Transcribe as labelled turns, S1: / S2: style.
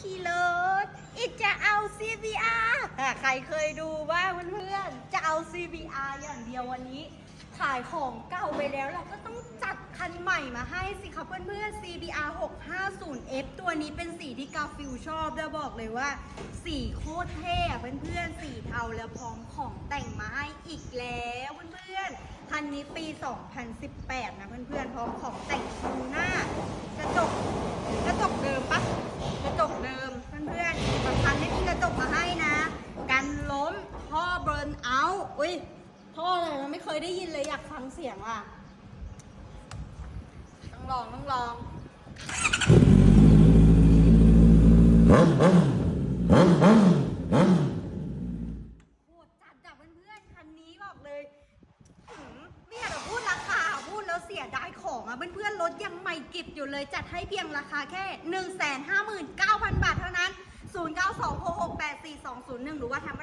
S1: ขี่รถอีกจะเอา CBR ใครเคยดูบ้างเพื่อนๆจะเอา CBR อย่างเดียววันนี้ ขายของเก่าไปแล้วเราก็ต้องจัดคันใหม่มาให้สิครับเพื่อนๆ CBR 650F ตัวนี้เป็นสีที่กาฟิลชอบแล้วบอกเลยว่า สีโคตรเท่อะเพื่อนๆ สีเทาแล้วพร้อมของแต่งมาให้อีกแล้วเพื่อนๆ คันนี้ปี 2018 นะเพื่อนๆ พร้อมของแต่งคูหน้า กระจก กระจกเดิมปะกระจกเดิมเพื่อนๆบางคันไม่มีกระจกมาให้นะ กันล้มท่อเบิร์ นเอาอุ้ยท่ออะไรเราไม่เคยได้ยินเลยอยากฟังเสียงอะต้องลองต้องลองโหดจัดจับเพื่อนๆคันนี้บอกเลยหืมไม่อยากจะพูดราคาพูดแล้วเสียดายของอะเพื่อนๆรถยังใหม่กิบอยู่เลยจัดให้เพียงราคาแค่ 1 5 9 0 0 0 บาทเท่านั้น 0926684201 หรือว่าทาง